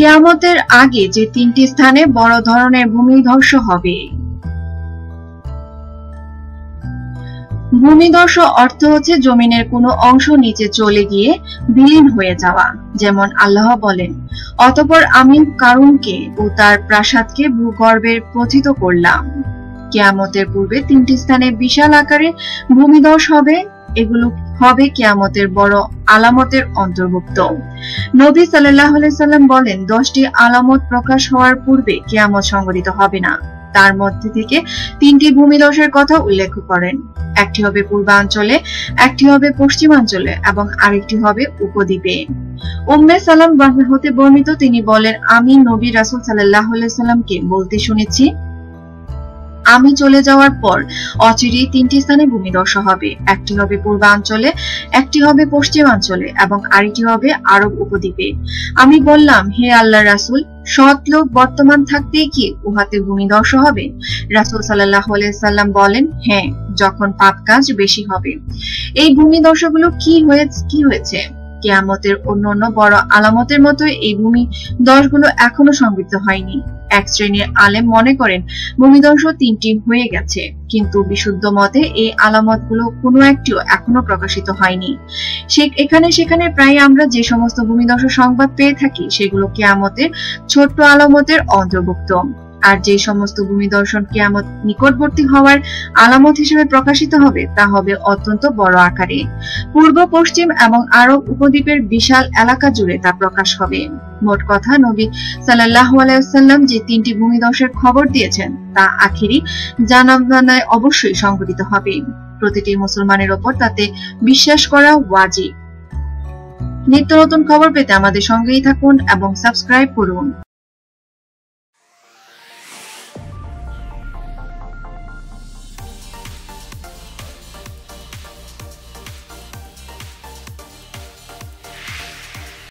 কেয়ামতের আগে যে তিনটি স্থানে বড় ধরনের ভূমিধস হবে। ভূমিধস অর্থ হচ্ছে জমিনের কোনো অংশ নিচে চলে গিয়ে বিলীন হয়ে যাওয়া, যেমন আল্লাহ বলেন, অতপর আমি কারুনকে ও তার প্রাসাদকে ভূগর্ভে প্রথিত করলাম। কেয়ামতের পূর্বে তিনটি স্থানে বিশাল আকারে ভূমিধস হবে, এগুলো হবে কেয়ামতের বড় আলামতের অন্তর্ভুক্ত। নবী সাল্লাহ সাল্লাম বলেন, দশটি আলামত প্রকাশ হওয়ার পূর্বে কেয়ামত সংঘটিত হবে না। তার মধ্যে থেকে তিনটি ভূমিধসের কথা উল্লেখ করেন। একটি হবে পূর্বাঞ্চলে, একটি হবে পশ্চিমাঞ্চলে এবং আরেকটি হবে উপদ্বীপে। উম্মে সালাম হতে বর্ণিত তিনি বলেন, আমি নবী রাসুল সাল্লাহ সাল্লামকে বলতে শুনেছি আমি চলে যাওয়ার পর অচিরেই তিনটি স্থানে ভূমিধস হবে। একটি হবে পূর্বাঞ্চলে, একটি হবে পশ্চিমাঞ্চলে এবং আরেকটি হবে আরব উপদ্বীপে। আমি বললাম, হে আল্লাহ রাসুল, সৎ লোক বর্তমান থাকতেই কি উহাতে ভূমিধস হবে? রাসুল সাল্লাহ সাল্লাম বলেন হ্যাঁ যখন পাপ কাজ বেশি হবে। এই ভূমিধসগুলো কি হয়েছে কি হয়েছে? কেয়ামতের অন্য অন্য বড় আলামতের মতো এই ভূমি দশগুলো এখনও সংবৃত্ত হয়নি। এক শ্রেণির আলেম মনে করেন ভূমিধ্বংস তিনটি হয়ে গেছে, কিন্তু বিশুদ্ধ মতে এই আলামতগুলো কোনো একটিও এখনও প্রকাশিত হয়নি। এখানে সেখানে প্রায় আমরা যে সমস্ত ভূমিধ্বংস সংবাদ পেয়ে থাকি, সেগুলো কেয়ামতের ছোট্ট আলামতের অন্তর্ভুক্ত। আর যে সমস্ত ভূমি দর্শন কেয়ামত নিকটবর্তী হওয়ার আলামত হিসেবে প্রকাশিত হবে, তা হবে অত্যন্ত বড় আকারে। পূর্ব, পশ্চিম এবং আরব উপদ্বীপের বিশাল এলাকা জুড়ে তা প্রকাশ হবে। মোট কথা, নবী সাল্লাহ আলাইসাল্লাম যে তিনটি ভূমিদশের খবর দিয়েছেন, তা আখিরি জানাবানায় অবশ্যই সংঘটিত হবে। প্রতিটি মুসলমানের ওপর তাতে বিশ্বাস করা ওয়াজিব। নিত্য নতুন খবর পেতে আমাদের সঙ্গেই থাকুন এবং সাবস্ক্রাইব করুন।